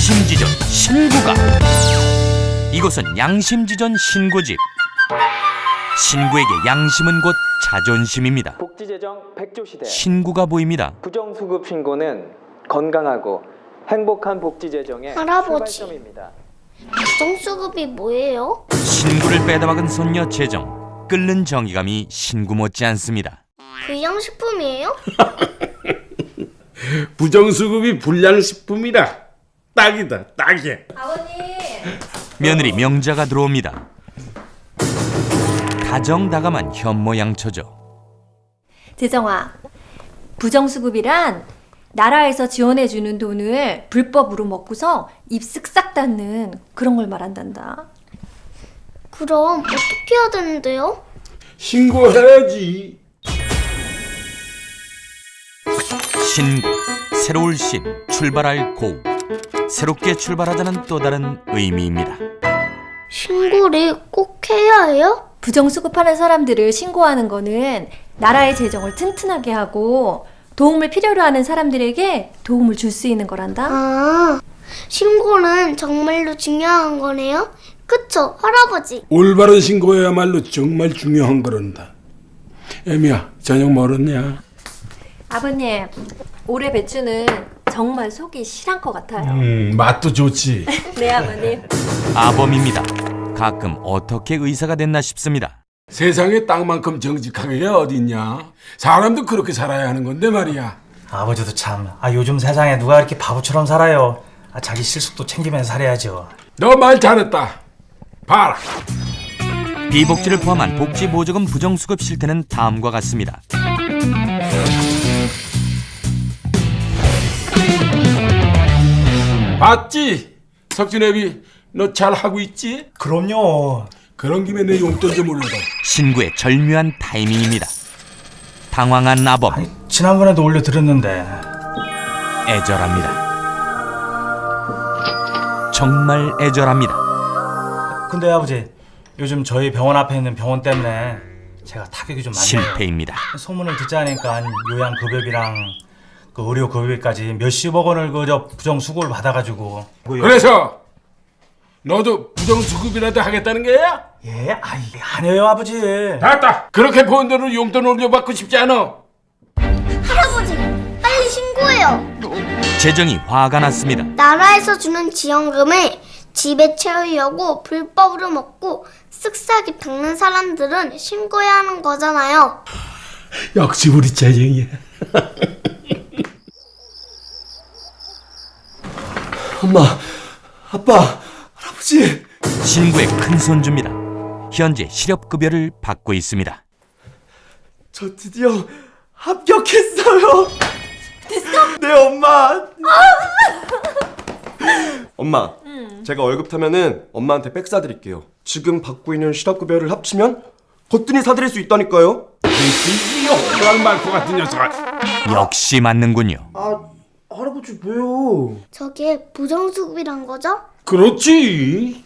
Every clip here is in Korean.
양심지전 신구가 이곳은 양심지전 신구집 신구에게 양심은 곧 자존심입니다 복지재정 백조 시대 신구가 보입니다 부정수급 신고는 건강하고 행복한 복지재정의 할아버지. 출발점입니다. 부정수급이 뭐예요? 신구를 빼다 박은 손녀 재정 끓는 정의감이 신구 못지 않습니다 불량식품이에요? 부정수급이 불량식품이라 딱이다 딱이야. 며느리 명자가 들어옵니다. 다정다감한 현모양처죠. 재정아, 부정수급이란 나라에서 지원해주는 돈을 불법으로 먹고서 입 쓱싹 닫는 그런 걸 말한단다. 그럼 어떻게 해야 되는데요? 신고해야지. 신구 새로울 신 출발할 고우 새롭게 출발하자는 또 다른 의미입니다 신고를 꼭 해야 해요? 부정 수급하는 사람들을 신고하는 거는 나라의 재정을 튼튼하게 하고 도움을 필요로 하는 사람들에게 도움을 줄 수 있는 거란다. 아, 신고는 정말로 중요한 거네요? 그쵸, 할아버지? 올바른 신고야말로 정말 중요한 거란다 애미야 저녁 멀었냐? 아버님, 올해 배추는 정말 속이 실한 것 같아요. 음 맛도 좋지 네, 아버님. 아범입니다 가끔 어떻게 의사가 됐나 싶습니다 세상에 땅만큼 정직한 게 어딨냐 사람도 그렇게 살아야 하는 건데 말이야 아버지도 참, 아 요즘 세상에 누가 이렇게 바보처럼 살아요. 아, 자기 실속도 챙기면서 살아야죠. 너 말 잘했다 봐라 비복지를 포함한 복지 보조금 부정수급 실태는 다음과 같습니다 봤지? 석준애비 너 잘하고 있지? 그럼요. 그런 김에 내 용돈 좀 올려다 신구의 절묘한 타이밍입니다 당황한 아범 아니, 지난번에도 올려드렸는데. 애절합니다 정말 애절합니다 근데 아버지, 요즘 저희 병원 앞에 있는 병원 때문에 제가 타격이 좀 많네요. 실패입니다 소문을 듣자니까 요양급여비랑 그 의료 급여비까지 몇십억 원을 그저 부정수고를 받아가지고. 그래서 너도 부정수급이라도 하겠다는 거야? 예, 아이, 안 해요, 아버지. 됐다 그렇게 번 돈으로 용돈 올려받고 싶지 않아 할아버지, 빨리 신고해요! 재정이 화가 났습니다 나라에서 주는 지원금을 집에 채우려고 불법으로 먹고 쓱싹이 닦는 사람들은 신고해야 하는 거잖아요. 역시 우리 재정이야 엄마, 아빠, 할아버지. 신구의 큰 손주입니다 현재 실업급여를 받고 있습니다 저 드디어 합격했어요. 됐어? 네, 엄마. 엄마, 제가 월급 타면은 엄마한테 백 사드릴게요. 지금 받고 있는 실업급여를 합치면 거뜬히 사드릴 수 있다니까요. 이 호랑이 말고 같은 녀석아 역시 맞는군요 아, 할아버지 왜요? 저게 부정수급이란 거죠? 그렇지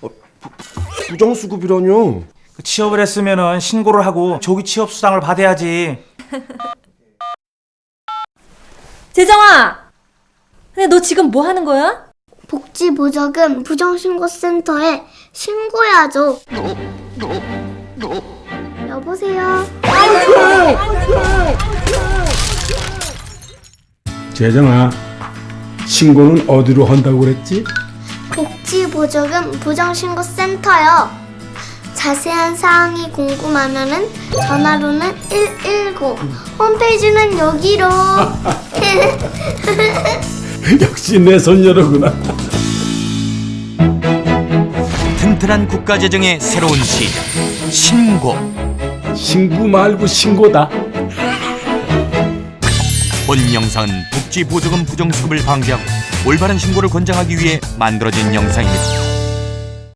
부정수급이라뇨. 그 취업을 했으면은 신고를 하고 조기 취업 수당을 받아야지. 재정아! 근데 너 지금 뭐 하는 거야? 복지보조금 부정신고센터에 신고해야죠. 여보세요? 재정아 신고는 어디로 한다고 그랬지? 복지보조금 부정신고센터요. 자세한 사항이 궁금하면은 전화로는 119, 홈페이지는 여기로. 역시 내 손녀로구나 튼튼한 국가 재정의 새로운 시작 신고 신고 말고 신고다 본 영상은 복지보조금 부정 수급을 방지하고 올바른 신고를 권장하기 위해 만들어진 영상입니다